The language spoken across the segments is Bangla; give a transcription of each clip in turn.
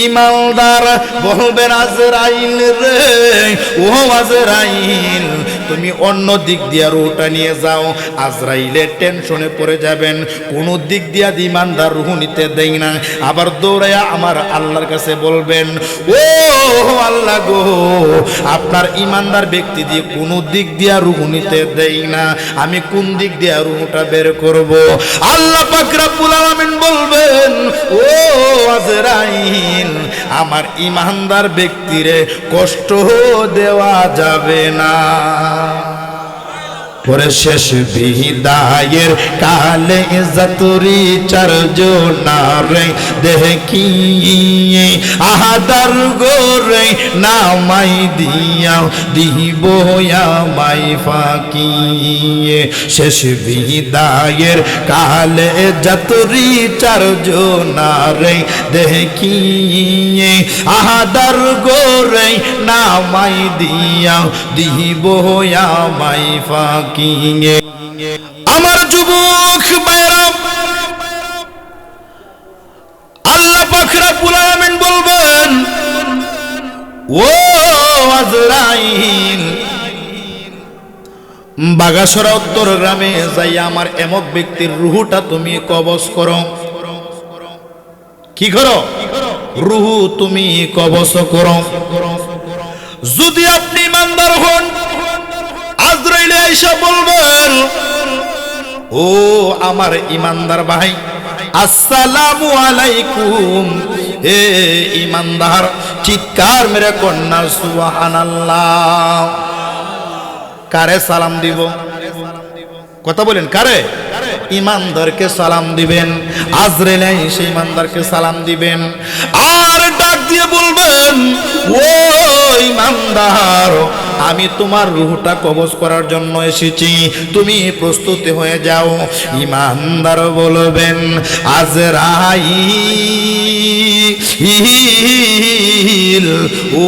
ইমানদার বলবেন আজরাইল রে ও আজরাইল তুমি অন্য দিক দিয়া রুহটা নিয়ে যাও। আজরাইলের টেনশনে পড়ে যাবেন। কোন দিক দিয়া ইমানদার রুহ নিতে দেই না। আবার দৌড়াইয়া আমার আল্লাহর কাছে বলবেন, ও আল্লাহ গো, আপনার ইমানদার ব্যক্তি দিয়ে কোন দিক দিয়া রুহ নিতে দেই না। আমি কোন দিক দিয়া রুহটা বের করব? আল্লাহ পাক রব্বুল আলামিন বলবেন, ও আজরাইল, আমার ইমানদার ব্যক্তিরে কষ্ট দেওয়া যাবে না। 감사합니다. পরে শেষ বিদায়ের কালে জাতুরি চারজনারে দেখি আহাদার গোরে নামাই দিয়া দিব মাই ফাঁকি শেষ বিদায়ের কালে জাতুরি চারজনারে দেখি আহাদার গোরে নামাই দিয়া দিব মাই ফাঁকি আমার যুবক বাইরাম আল্লাহ পাখরা পুলামেন বলবেন, ও আজরাইল, বাগাসরা উত্তর গ্রামে যাই আমার এমক ব্যক্তির রুহুটা তুমি কবজ করো। কি করো? রুহু তুমি কবজ করো। যদি আপনি ইমানদার হন ও আমার ইমানদার ভাই, আসসালামু আলাইকুম। এ ইমানদার, চিৎকার মেরে কন্যা, সুবহানাল্লাহ। কারে সালাম দিব? কথা বলেন, কারে? ইমানদারকে সালাম দিবেন। আজরেলে সেই ইমানদারকে সালাম দিবেন। আর দিয়ে বলবেন ও ইমানদার, আমি তোমার রুহটা কবজ করার জন্য এসেছি। তুমি প্রস্তুতি হয়ে যাও। ইমানদার বলবেন, আজরাইল, ও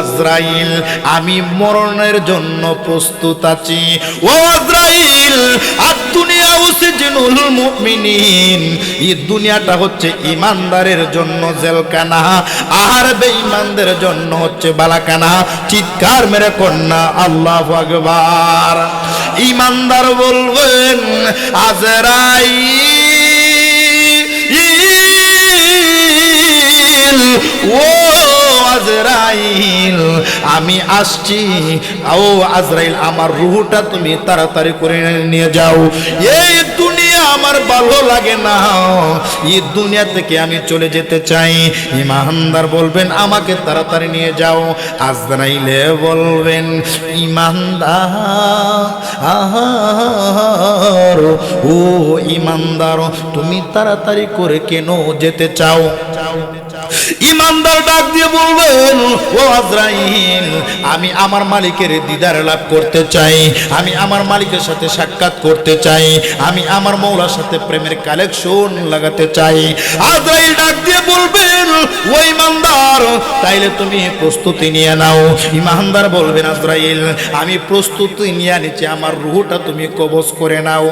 আজরাইল, আমি মরণের জন্য প্রস্তুত আছি। ও আজরাইল মুমিনিন। এই দুনিয়াটা হচ্ছে ইমানদারের জন্য আর বেঈমানদের জন্য হচ্ছে চিৎকার মেরে কন্যা, আল্লাহ আকবার। ইমানদার বলবেন, আজরাইল, ও আজরাইল, আমি আসছি। ও আজরাইল, আমার রুহটা তুমি তাড়াতাড়ি করে নিয়ে যাও। এই আমার ভালো লাগে না। এই দুনিয়া থেকে আমি চলে যেতে চাই। ইমানদার বলবেন, আমাকে তাড়াতাড়ি নিয়ে যাও। আজরাইলে বলবেন, ইমানদার, ও ইমানদার, তুমি তাড়াতাড়ি করে কেন যেতে চাও? চাও ইমানদার ডাক দিয়ে বলবেন, ও আজরাইল, আমি আমার মালিকের দিদার লাভ করতে চাই, আমি আমার মালিকের সাথে সাক্ষাৎ করতে চাই, আমি আমার মৌলার সাথে প্রেমের কালেকশন লাগাতে চাই। আজরাইল ডাক দিয়ে বলবেন, ও ইমানদার, তাইলে তুমি প্রস্তুতি নিয়ে নাও। ইমানদার বলবেন, আজরাইল, আমি প্রস্তুতি নিয়ে নিচ্ছি আমার রুহটা তুমি কবজ করে নাও।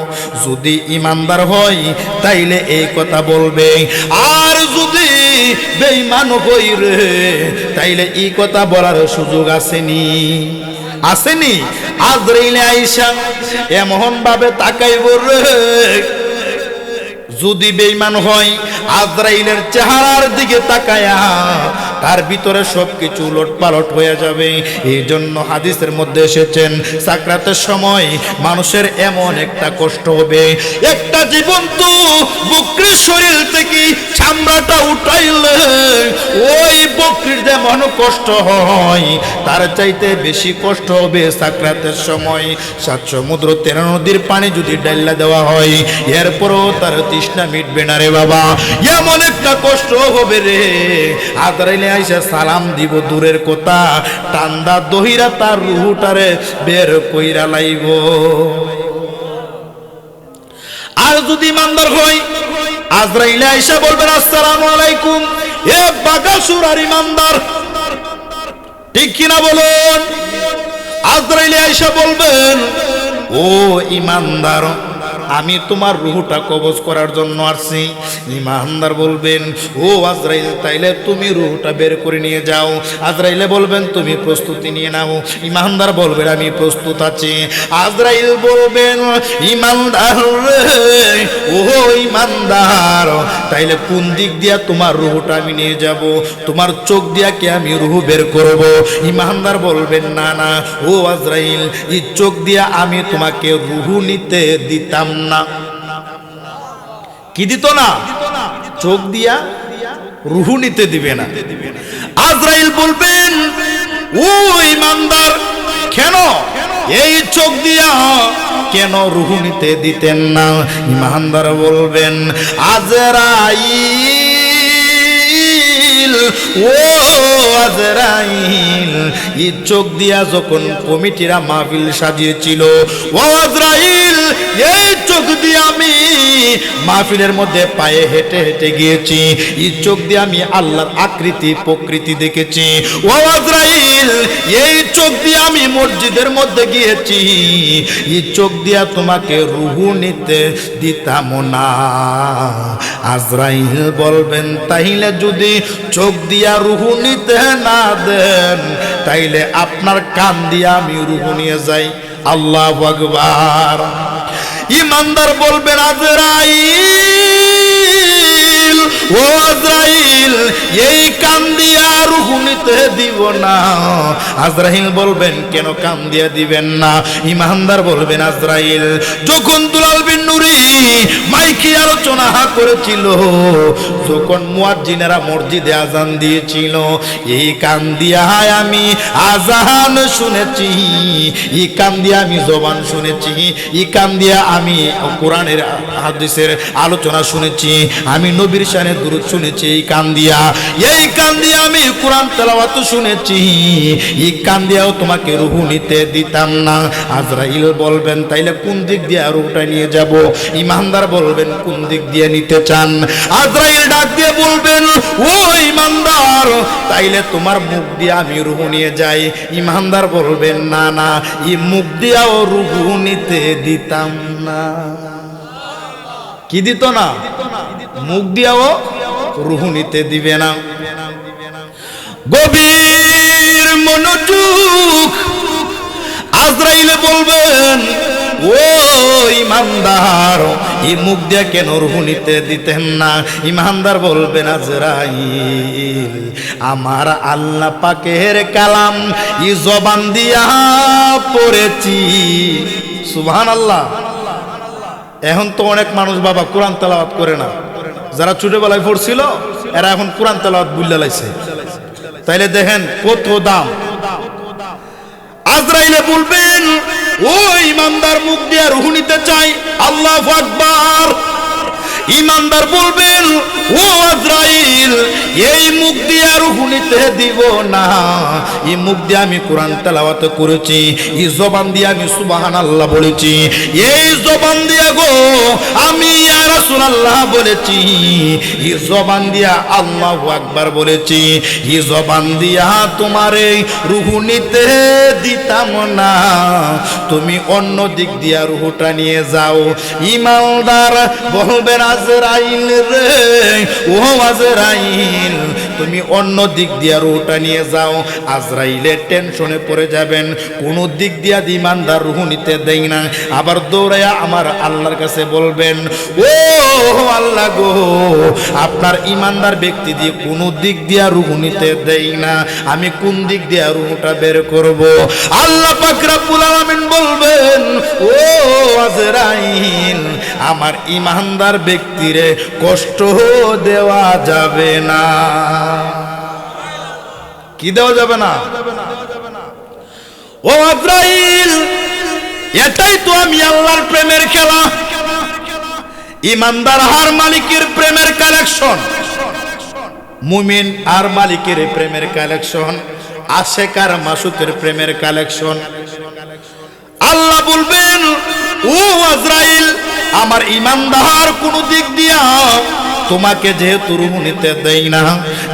যদি ইমানদার হয়, তাইলে এই কথা বলবে। আর যদি বেঈমান হই তাইলে ই কথা বলার সুযোগ আসেনি। আসেনি? আজরাইলে আইসা এমন ভাবে তাকাইব রে। যদি বেইমান হয়, আজরাইলের চেহারার দিকে তাকায়া তার ভিতরে সবকিছু উলট পালট হয়ে যাবে। এই জন্য হাদিসের মধ্যে এসেছেন, সাকরাতের সময় মানুষের এমন একটা কষ্ট হবে। একটা জীবন্ত বকরির শরীর থেকে চামড়াটা উঠাইলে ওই বকরির যেমন কষ্ট হয়, তার চাইতে বেশি কষ্ট হবে সাকরাতের সময়। সাত সমুদ্র তেরো নদীর পানি যদি ডাল্লা দেওয়া হয়, এরপরও তার তৃষ্ণা মিটবে না রে বাবা। এমন একটা কষ্ট হবে রে। আদরাইলে আইসা সালাম দিব দূরের কথা। টান্দা দহিরা তার রুহুটারে বের কইরা লাইব। আর যদি ইমানদার হই, আজরাইলে আইসা বলবেন, আসসালামু আলাইকুম। এ বাগাসুর আর ইমানদার, ঠিক কিনা বলুন? আজরাইলে আইসা বলবেন, ও ইমানদার আমি তোমার রুহুটা কবজ করার জন্য আসছি। ইমানদার বলবেন, ও আজরাইল, তাইলে তুমি রুহুটা বের করে নিয়ে যাও। আজরাইলে বলবেন, তুমি প্রস্তুতি নিয়ে নাও। ইমানদার বলবেন, আমি প্রস্তুত আছি। আজরাইল বলবেন, ইমানদার ও ইমানদার, তাইলে কোন দিক দিয়া তোমার রুহুটা আমি নিয়ে যাব? তোমার চোখ দিয়া কি আমি রুহু বের করব? ইমানদার বলবেন, না না, ও আজরাইল, এই চোখ দিয়া আমি তোমাকে রুহু নিতে দিতাম না। কি দিত না? চোখ দিয়া রুহু নিতে দিবে না। আজরাইল বলবেন, ও ইমানদার, কেন? এই চোখ দিয়া কেন রুহু নিতে দিতেন না? ইমানদার বলবেন, আজরাইল, ও আজরাইল, এই চোখ দিয়া যখন কমিটিরা মাহফিল সাজিয়েছিল, ও আজরাইল এই চোখ দিয়ে আমি মাহফিলের মধ্যে পায়ে হেঁটে হেঁটে গিয়েছি। এই চোখ দিয়ে আমি আল্লাহর আকৃতি, প্রকৃতি দেখেছি। ও আজরাইল, এই চোখ দিয়ে আমি মসজিদের মধ্যে গিয়েছি। এই চোখ দিয়া তোমাকে রুহু নিতে দিতাম না। আজরাইল বলবেন, তাইলে যদি চোখ দিয়া রুহু নিতে না দেন, তাইলে আপনার কান দিয়া আমি রুহু নিয়ে যাই। আল্লাহ আকবার। ইমানদার বলবেন আজরাইল। ও আজরাইল, এই কান দিয়া দিব না। আজরাইল বলবেন, কেন দিবেন না? ইমানদার বলবেন, আজরাইল, যখন দুলাল বিন নুরি মাইকি আলোচনা করেছিল, যখন মুয়াজ্জিনেরা মসজিদে আজান দিয়েছিল, এই আমি আজান শুনেছি, এই কান দিয়া আমি জবান শুনেছি, এই কান দিয়া আমি কোরআনের হাদিসের আলোচনা শুনেছি, আমি নবীর শানে দুরুদ শুনেছি, এই কান দিয়া, এই কান দিয়া আমি কোরআন তেলাওয়াত শুনেছি। এই কান দিয়াও তোমাকে রুহু নিতে দিতাম না। আজরাইল বলবেন, তাইলে কোন দিক দিয়ে রুহটা নিয়ে যাব? ইমানদার বলবেন, কোন দিক দিয়ে নিতে চান? আজরাইল ডাক দিয়ে বলবেন, ও ইমানদার, তাইলে তোমার মুখ দিয়ে আমি রুহু নিয়ে যাই। ইমানদার বলবেন, না না, এই মুখ দিয়াও রুহু নিতে দিতাম না। কি দিত না? মুখ দিয়াও রুহু নিতে দিবে না। গভীর মনোযোগ আজরাইলে বলবেন ও ইমানদার, এই মুখ দিয়ে কেন রুহু নিতে দিতেন না? ইমানদার বলবেন, আজরাইল, আমার আল্লাহ পাকের কালাম ই জবান দিয়া পড়েছি। সুবহান আল্লাহ এখন তো অনেক মানুষ বাবা কোরআন তেলাওয়াত করে না। যারা ছোটবেলায় পড়ছিল, এরা এখন কোরআন তেলাওয়াত বুল্লা লাইছে। তাইলে দেখেন কত দাম। আজরাইলে বলবেন, ও ইমানদার মুখ দিয়ে রুহু নিতে চাই, আল্লাহ আকবার। ইমানদার বলবেন, ও আজরাইল, এই মুখ দিয়ে রুহু নিতে দিব না। এই মুখ দিয়ে আমি কোরআন তেলাওয়াত করেছি, এই জবান দিয়ে আমি সুবাহান আল্লাহ বলেছি। এই জবান দিয়ে গো, আমি ইয়া রাসূলুল্লাহ বলেছি। এই জবান দিয়া আল্লাহ আকবার বলেছি। এই জবান দিয়া তোমারে রুহু নিতে দিতাম না। তুমি অন্য দিক দিয়া রুহুটা নিয়ে যাও। ইমানদার বলবেন আজরাইল রে ও আজরাইল। তুমি অন্য দিক দিয়া রুহুটা নিয়ে যাও। আজরাইলের টেনশনে পড়ে যাবেন। কোন দিক দিয়া ইমানদার রুহু নিতে দেয় না। আবার দৌড়াইয়া আমার আল্লাহর কাছে বলবেন, ও আল্লাহ গো, আপনার ইমানদার ব্যক্তি দিয়ে কোন দিক দিয়া রুহু নিতে দেই না। আমি কোন দিক দিয়া রুহুটা বের করব? আল্লাহ পাক রব্বুল আলামিন বলবেন, ও আজরাইল, আমার ইমানদার ব্যক্তিরে কষ্ট দেওয়া যাবে না। কি দেওয়া যাবে না? ও আজরাইল এটাই তো আমি আল্লাহর প্রেমের খেলা। ইমানদার হার মালিকের প্রেমের কালেকশন মুমিন আর মালিকের প্রেমের কালেকশন আশেকার মাসুতের প্রেমের কালেকশন আল্লাহ বলবেন, ও আজরাইল আমার ইমানদার কোন দিক দিয়া তোমাকে যেহেতু রুহু নিতে দেই না,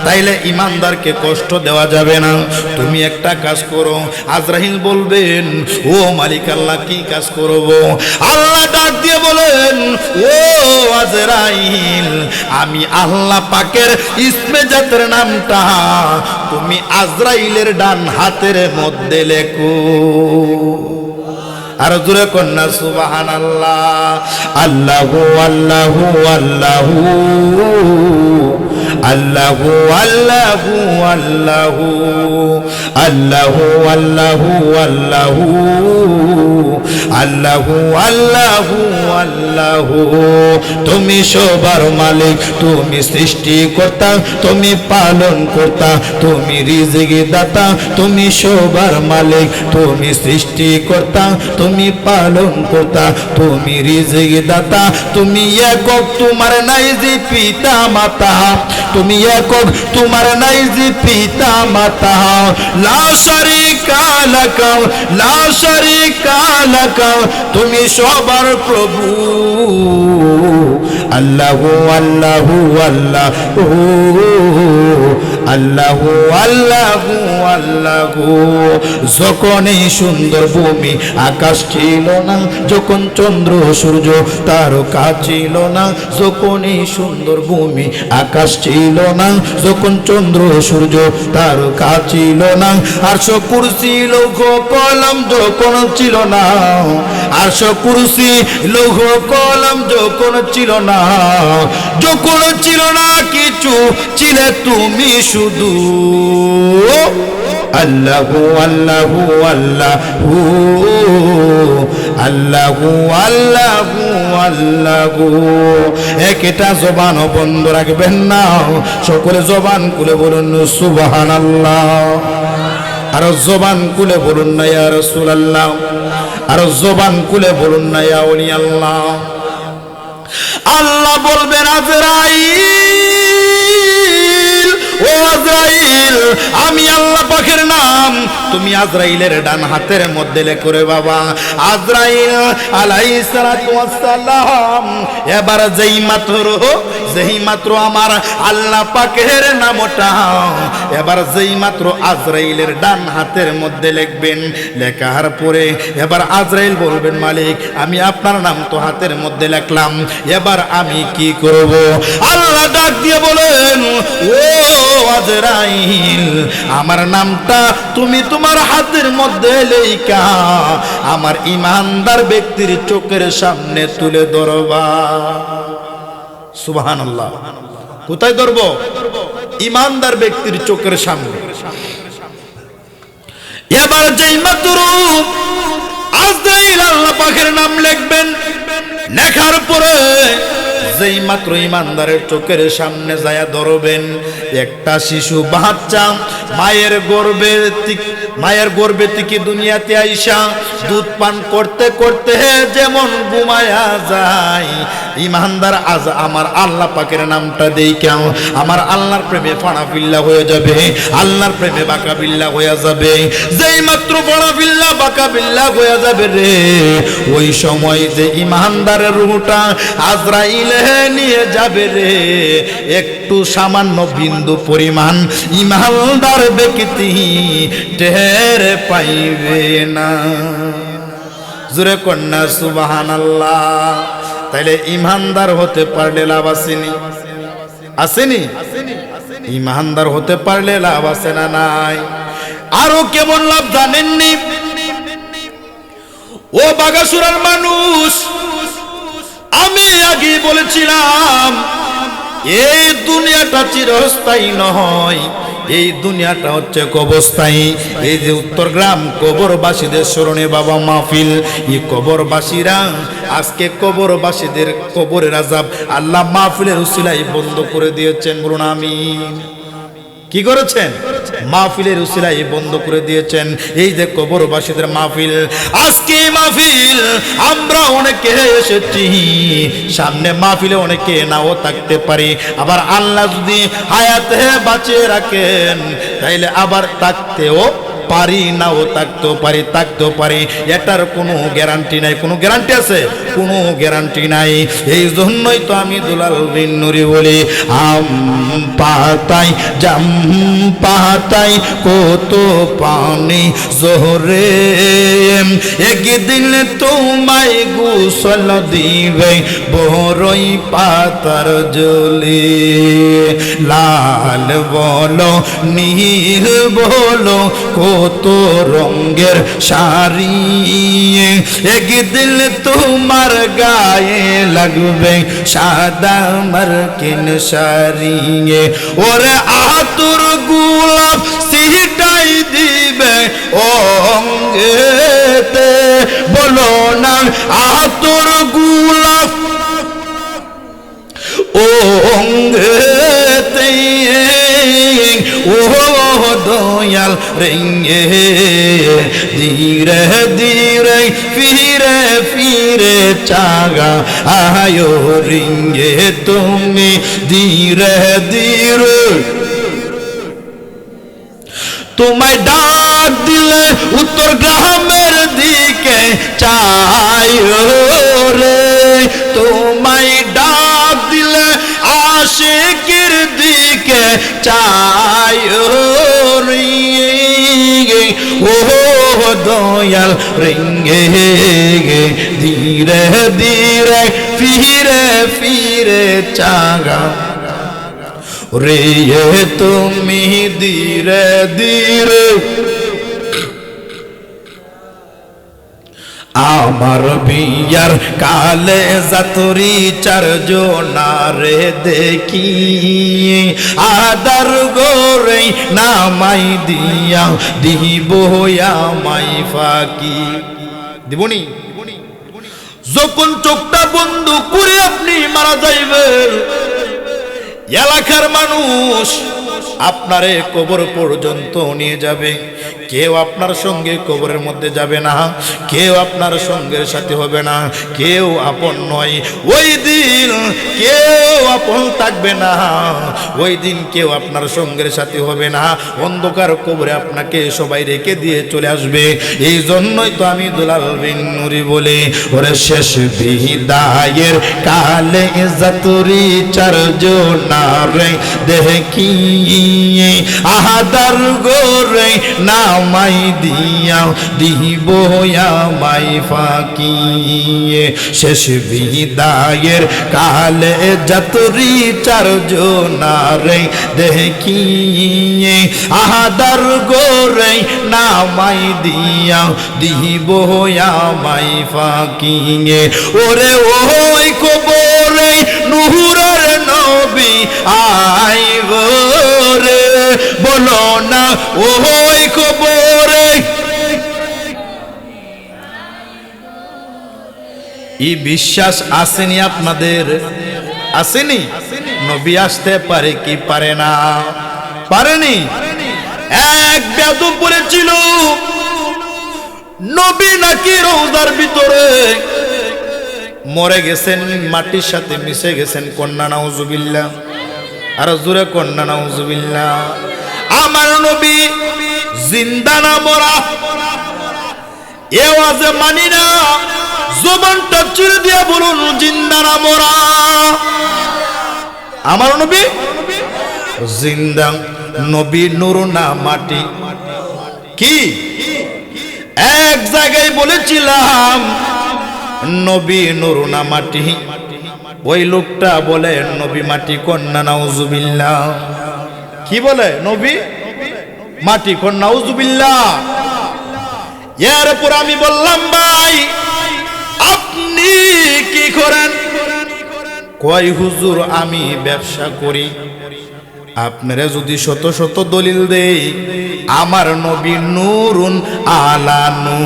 তাইলে ইমানদারকে কষ্ট দেওয়া যাবে না। তুমি একটা কাজ করো আজরাহিল বলবেন, ও মালিক আল্লাহ, কি কাজ করব? আল্লাহ ডাক দিয়ে বলেন, ও আজরাইল, আমি আল্লাহ পাকের ইসমে জাতের নামটা তুমি আজরাইলের ডান হাতের মধ্যে লেখো। আর দূরে কন্যা সুবাহান আল্লাহ আল্লাহু আল্লাহু আল্লাহু। আল্লাহু আল্লাহু আল্লাহু আল্লাহু আল্লাহু আল্লাহু আল্লাহু আল্লাহু আল্লাহু। তুমি সবার মালিক, তুমি সৃষ্টিকর্তা, তুমি পালন কর্তা তুমি রিজিক দাতা তুমি সবার মালিক, তুমি সৃষ্টিকর্তা, তুমি পালন কর্তা তুমি রিজিক দাতা তুমি একক, তোমার নাই যে পিতা মাতা তুমি একক, তোমার নাই যে পিতা মাতা লা শারিকা লাকা লা শারিকা তুমি সবার প্রভু। আল্লাহু আল্লাহু আল্লাহু আল্লাহু আল্লাহু আল্লাহু। যখন এই সুন্দর ভূমি আকাশ ছিল না, যখন চন্দ্র, সূর্য তারকা ছিল না যখন এই সুন্দর ভূমি আকাশ ছিল না, যখন চন্দ্র, সূর্য তারকা ছিল না আর কুরসি লৌহ কলম যখন ছিল না আর কুরসি লৌহ কলম যখন ছিল না, যখন ছিল না, কিছু ছিলে তুমি শুধু। আল্লাহু আল্লাহু আল্লাহু। আল্লাহু আল্লাহু আল্লাহু। একটা জবান বন্ধ রাখবেন না। সকলে জবান খুলে বলুন, সুবহানাল্লাহ। আর জবান খুলে বলুন না, ইয়া রাসূলুল্লাহ। আর জবান খুলে বলুন না, ইয়া ওলি আল্লাহ আল্লাহ বলবেন আজরাইল ও আজরাইল আমি আল্লাহ পাখের নাম তুমি আজরাইলের ডান হাতের মধ্যে লেখরে বাবা। আজরাইল ওয়াস সালাম এবার যেই মাত্র যেই মাত্র আমার আল্লাহ পাকের নামটা, এবার যেই মাত্র আজরাইলের ডান হাতের মধ্যে লিখবেন, লেখার পরে এবার আজরাইল বলবেন, মালিক, আমি আপনার নাম তো হাতের মধ্যে লেখলাম, এবার আমি কি করব? আল্লাহ ডাক দিয়ে বলেন, ও আজরাইল, আমার নামটা তুমি তোমার হাতের মধ্যে লেখা আমার ইমানদার ব্যক্তির চোখের সামনে তুলে ধরবা। সুবাহান কোথায় ধরবো? ইমানদার ব্যক্তির চোখের সামনে। এবার যেই মাত্র আজরাইল আল্লাহ পাখের নাম লিখবেন, লেখার পরে যেই মাত্র ইমানদারের চোখের সামনে যায়া ধরবেন, একটা শিশু বাচ্চা মায়ের গর্বে মায়ের গর্বে থেকে দুনিয়াতে আইসা দুধ পান করতে করতে যেমন ঘুমায়া যায়। ইমানদার, আজ আমার আল্লাহ পাকের নামটা দেই কেউ আমার আল্লাহর প্রেমে ফাঁড়া বিল্লা হয়ে যাবে, আল্লাহর প্রেমে বাঁকা বিল্লা হয়ে যাবে। যেই মাত্র ফাড়া বিল্লা, বাঁকা বিল্লা হয়ে যাবে রে। ওই সময় যে ইমানদারের রুহটা আজরাইলে নিয়ে যাবে রে। একটু সামান্য বিন্দু পরিমাণ ইমানদার ব্যক্তি টের পাইবে না। জুরে কন্যা সুবাহান আল্লাহ তাইলে ইমানদার হতে পারলে লাভ আসেনি। আসেনি? ইমানদার হতে পারলে লাভ আছে না নাই। আরও কেমন লাভ জানেননি? ও বাগাসুরার মানুষ, আমি আগে বলেছিলাম, এই দুনিয়াটা চিরস্থায়ী নয়, এই দুনিয়াটা হচ্ছে কবস্থায়ী এই যে উত্তর গ্রাম, কবরবাসীদের স্মরণে বাবা মাহফিল, এই কবরবাসীরা আজকে কবরবাসীদের কবরের আজাব আল্লাহ মাহফিলের উসিলাই বন্ধ করে দিয়েছেন, বলুন আমি কি করেছেন? মাহফিলের উসিলাই বন্ধ করে দিয়েছেন। এই যে কবরবাসীদের মাহফিল, আজকে মাহফিল, আমরা অনেকে এসেছি। সামনে মাহফিলে অনেকে নাও থাকতে পারি। আবার আল্লাহ যদি হায়াতে বাঁচিয়ে রাখেন, তাইলে আবার থাকতেও পারি নাও থাকতেও পারি থাকতেও পারি। এটার কোনো গ্যারান্টি নাই। কোনো গ্যারান্টি আছে? কোনো গ্যারান্টি নাই। এই জন্যই তো আমি দুলাল বিন নুরি বলি আম পাতাই, জাম পাতাই, কত পানি জোরে একদিন তোমায় গোসল দিবে বড়ই পাতার জলে লাল বলো, নীল বলো কত রঙের শাড়ি। একদিন তোমার গায়ে লাগবে সাদা মার্কিন শাড়ি। ওরে আতুর গুলাব সিটাই দিবে অঙ্গেতে। বলো না, আতুর গুলাব ও অঙ্গেতে ও দয়াল রেঙ্গে ধীরে ধীরে ফিরে ফিরে চাগা আয়ো রিঙ্গে তুমি। ধীরে ধীরে তোমায় ডাক দিলে উত্তর গ্রামের দিকে চাই রে। তোমায় চাই ও দয়াল রিঙ্গে ধীরে ধীরে ফিরে ফিরে চাগা রে তুমি ধীরে ধীরে আমার বিয়ার কালে জাতরি চারজনারে দেখি। আদার গোরে নামাই দিয়া দিব আমাই ফাঁকি। দিবনি? যখন চোখটা বন্ধ করে আপনি মারা যাইবেন। এলাকার মানুষ আপনারে কবর পর্যন্ত নিয়ে যাবে। কেউ আপনার সঙ্গে কবরের মধ্যে যাবে না। কেউ আপনার সঙ্গের সাথে হবে না। কেউ আপন নয়। ওই দিন কেউ আপন থাকবে না। ওই দিন কেউ আপনার সঙ্গের সাথে হবে না। অন্ধকার কবরে আপনাকে সবাই রেখে দিয়ে চলে আসবে। এই জন্যই তো আমি দুলাল বিন নুরি বলে, ওরে শেষ বিদায়ের কালে জাতুরি চারজনারে দেখি আহাদার গোরে নামাই দিয়া দিব আমাই ফাঁকি শেষ বিদায়ের কালে জাতুরি চারজনারে দেখি আহাদার গোরে নামাই দিয়া দিব আমাই ফাঁকি ওরে ওই কবরে নুহুরের নবী আই রে বলো না, ওই কবরে। এই বিশ্বাস আসেনি আপনাদের? আসেনি? নবী আসতে পারে কি পারে না? পারেনি? এক বেদম বলেছিল নবী নাকি রোজার ভিতরে। মরে গেছেন, মাটির সাথে মিশে গেছেন, কন্যা নাউজুবিল্লা আর জোরে কন্যা নাউজুবিল্লা আমার নবী জিন্দা না মরা। এ আওয়াজে মানি না, জবানটা চিরে দিয়ে বলুন, জিন্দা না মরা। আমার নবী জিন্দা, নবী নুর না মাটি। কি? এক জায়গায় বলেছিলাম, নবী নুর না মাটি। ওই লোকটা বলে, নবী মাটি কন্যা নাউজুবিল্লা কি বলে, নবী মাটি কন্যা নাউজুবিল্লা এরপর আমি বললাম ভাই, আপনি কি করেন? কয়, হুজুর, আমি ব্যবসা করি। আপনারা যদি শত শত দলিল দেই, আমার নবী নুরুন আলানু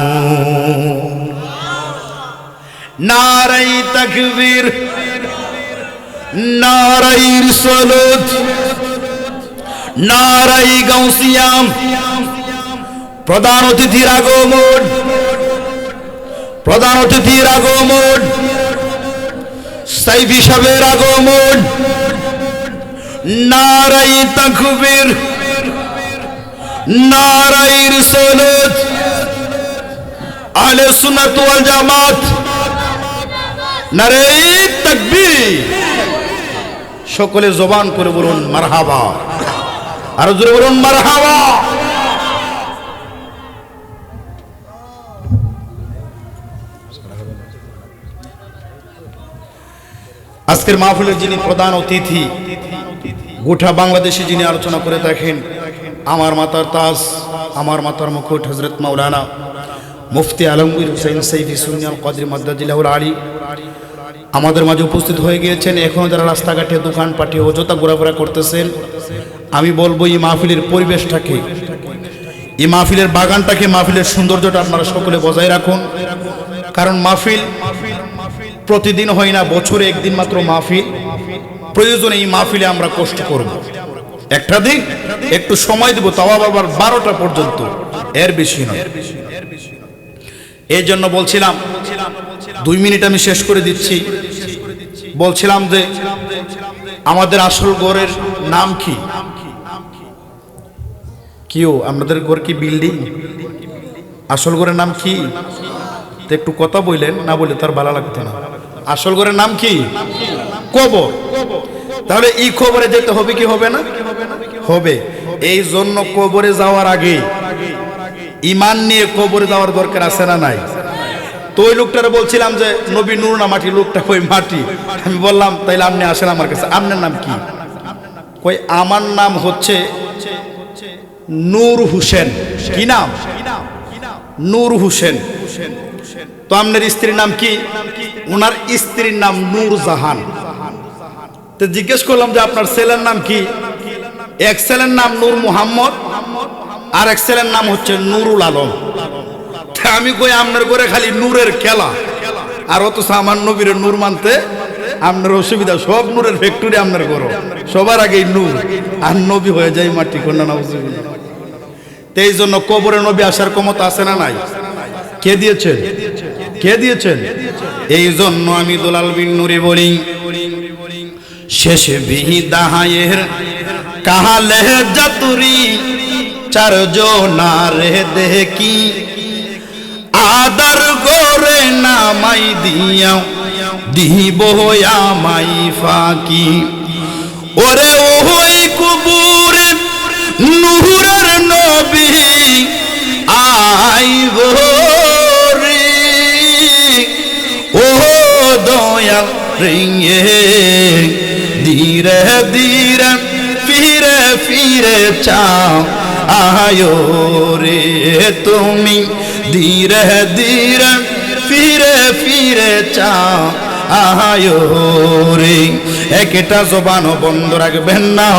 নারাই তাকবীর। নারাইর সলুদ নারাই গাউসিয়াম, প্রধান অতিথির আগমন, প্রধান অতিথির আগমন, সাইফি সাহেবের আগমন নারাই তাকবীর নারাইর সলুদ আলে সুন্নাত ওয়াল জামাত নারাই তাকবীর। সকলে জবান করে বলুন, মারহাবা। আর জোরে বলুন, মারহাবা। আজকের মাহফিলের যিনি প্রধান অতিথি, গোটা বাংলাদেশে যিনি আলোচনা করে থাকেন আমার মাতার তাজ আমার মাতার মুকুট হজরত মাওলানা মুফতি আলমগীর হুসাইন সাইফি সুনিয়াল কাদির মাদ্দাজিল্লাহুল আলী আমাদের মাঝে উপস্থিত হয়ে গিয়েছেন। এখনও যারা রাস্তাঘাটে দোকান পাঠিয়ে অযথা ঘোরাফেরা করতেছেন, আমি বলব এই মাহফিলের পরিবেশটাকে, এই মাহফিলের বাগানটাকে, মাহফিলের সৌন্দর্যটা আপনারা সকলে বজায় রাখুন। কারণ মাহফিল প্রতিদিন হয় না, বছরে একদিন মাত্র মাহফিল। প্রয়োজনে এই মাহফিলে আমরা কষ্ট করব। একটা দিন একটু সময় দেবো, তাও আবার বারোটা পর্যন্ত। এর বেশি নয়। এর জন্য বলছিলাম দুই মিনিট আমি শেষ করে দিচ্ছি। বলছিলাম যে আমাদের আসল গড়ের নাম কি? কিও আমাদের ঘর কি বিল্ডিং? আসল ঘরের নাম কি? তো একটু কথা বললেন, না বলে তার ভালো লাগতো না। আসল ঘরের নাম কি? কবর। তাহলে এই খবরে যেতে হবে কি হবে না? হবে। এই জন্য কবরে যাওয়ার আগে ইমান নিয়ে কবরে যাওয়ার দরকার আছে না নাই? তো ওই লোকটার বলছিলাম যে, নবী নূর না মাটি, লোকটা ওই মাটি। আমি বললাম, তাইলে আপনি আসেন আমার কাছে। আপনার নাম কি? কই, আমার নাম হচ্ছে নূর হুসেন। কি নাম? নূর হুসেন। তো আপনার স্ত্রীর নাম কি? ওনার স্ত্রীর নাম নূর জাহান। তো জিজ্ঞেস করলাম যে, আপনার ছেলের নাম কি? এক ছেলের নাম নূর মোহাম্মদ, আর এক ছেলের নাম হচ্ছে নুরুল আলম। আমি কই আপনার করে খালি নূরের খেলা। আর অত আমার নবীর নূর মানতে আপনার অসুবিধা, সব নূরের ফ্যাক্টরি আপনার করো সবার আগে নূর, আর নবী হয়ে যায় মাটি কন্যা না এই জন্য কবরে নবী আসার ক্ষমতা আছে না নাই? কে দিয়েছেন? কে দিয়েছেন? এই জন্য আমি দুলাল বিন নুরি বলি, শেষে বিহি দাহায়ের কাহালে জাতুরি, চারজনারে কি আদার করে নামাই দিয়াও, দিব আমাই ফাঁকি। ওরে ওই কুবুর নুহুরের নবী আই গোরি। ও দয়াল রিঙে, ধীরে ধীরে ফিরে ফিরে চাও, আয়ো রে তুমি। ধীরে ধীরে ফিরে ফিরে চাও আহায় রে, একটা জবান বন্ধ রাখবেন না।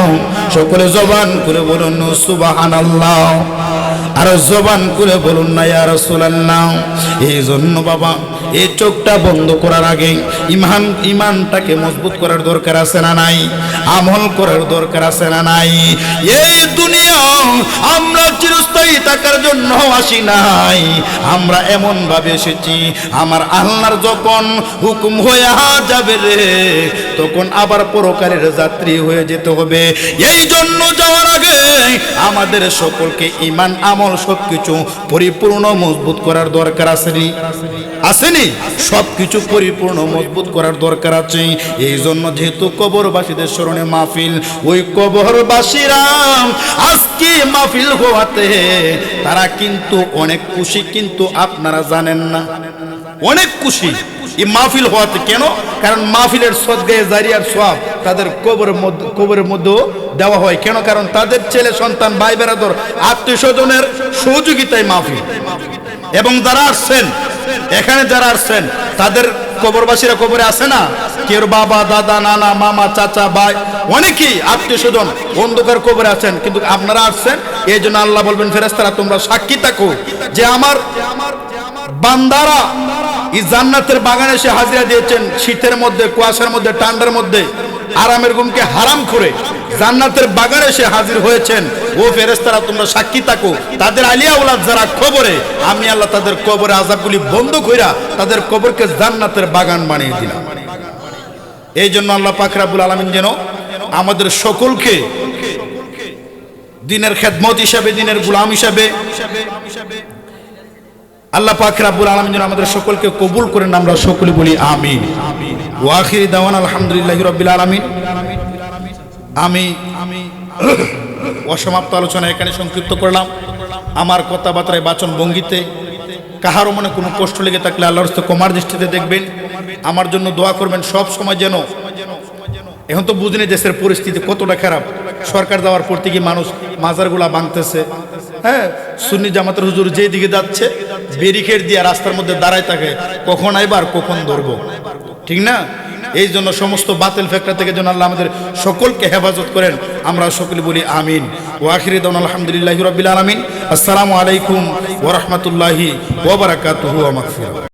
সকলে জবান করে বলুন সুবাহান আল্লাহ আর জবান করে বলুন না ইয়ার সুলান্না এই জন্য বাবা এই চোখটা বন্ধ করার আগে ইমান, ইমানটাকে মজবুত করার দরকার আছে না নাই? আমল করার দরকার আছে না নাই? এই দুনিয়া আমরা চিরস্থায়ী থাকার জন্য আসি নাই। আমরা এমন ভাবে এসেছি, আমার আল্লাহর যখন হুকুম হয়ে যাবে রে, তখন আবার পরকারের যাত্রী হয়ে যেতে হবে। এই জন্য যাওয়ার আগে আমাদের সকলকে ইমান, আমল সবকিছু পরিপূর্ণ মজবুত করার দরকার আছে আসেনি? সব কিছু পরিপূর্ণ, মজবুত করার দরকার আছে। এই জন্য যেহেতু কবরবাসীদের স্মরণে মাহফিল, ওই কবরবাসীরাম আজকে মাহফিল হওয়াতে তারা কিন্তু অনেক খুশি, কিন্তু আপনারা জানেন না। অনেক খুশি এই মাহফিল হওয়াতে। কেন? কারণ মাহফিলের সদ্গায়ে জারিয়ার সব তাদের কবরের মধ্যে, কবরের মধ্যেও দেওয়া হয়। কেন? কারণ তাদের ছেলে, সন্তান ভাই বেড়াদর আত্মীয় স্বজনের সহযোগিতায় মাহফিল। এবং যারা আসছেন এখানে যারা আসছেন, তাদের কবরবাসীরা কবরে আছে না? কেউ বাবা, দাদা, নানা, মামা, চাচা, ভাই, অনেকেই আত্মীয় স্বজন অন্ধকার কবরে আছেন। কিন্তু আপনারা আসছেন এই জন্য আল্লাহ বলবেন ফেরেস্তারা তোমরা সাক্ষী থাকো যে আমার বান্দারা এই জান্নাতের বাগানে সে হাজিরা দিয়েছেন শীতের মধ্যে, কুয়াশার মধ্যে, ঠান্ডার মধ্যে, আরামের গুমকে হারাম করে। জান্নাতের বাগানে সে হাজির হয়েছেন। ও ফেরেস্তারা তোমরা সাক্ষী থাকো। তাদের আলিয়া ওলাদ যারা কবরে, আমি আল্লাহ তাদের কবরে আজাবগুলি বন্ধ করিয়া তাদের কবরকে জান্নাতের বাগান বানিয়ে দিলাম। এই জন্য আল্লাহ পাখরাবুল আলমিন যেন আমাদের সকলকে দিনের খেদমত হিসাবে, দিনের গুলাম হিসাবে, আল্লাহ পাখরাবুল আলম যেন আমাদের সকলকে কবুল করেন, আমরা সকলে বলি আমিন। ওয়াখির দেওয়ান, আলহামদুলিল্লাহ রবিল আলমিন। আমি আমি অসমাপ্ত আলোচনা এখানে সংক্ষিপ্ত করলাম। আমার কথাবার্তায় বাচন ভঙ্গিতে, কাহারও মনে কোনো কষ্ট লেগে থাকলে আল্লাহর কমার দৃষ্টিতে দেখবেন। আমার জন্য দোয়া করবেন, সব সময় যেন, এখন তো বুঝিনি দেশের পরিস্থিতি কতটা খারাপ। সরকার দেওয়ার পর থেকে মানুষ মাজারগুলা ভাঙতেছে। হ্যাঁ সুন্নি জামাতের হুজুর যেই দিকে যাচ্ছে, ব্যারিকেড দিয়ে রাস্তার মধ্যে দাঁড়ায় থাকে, কখন আইবার কখন ধরবো। ঠিক না? এই জন্য সমস্ত বাতিল ফেকরা থেকে যেন আল্লাহ আমাদের সকলকে হেফাজত করেন, আমরা সকলে বলি আমিন। ও আখিরি দন আলহামদুলিল্লাহ রবিল আলমিন। আসসালামু আলাইকুম ওরহমতুল্লাহি ওবরাকাতুহু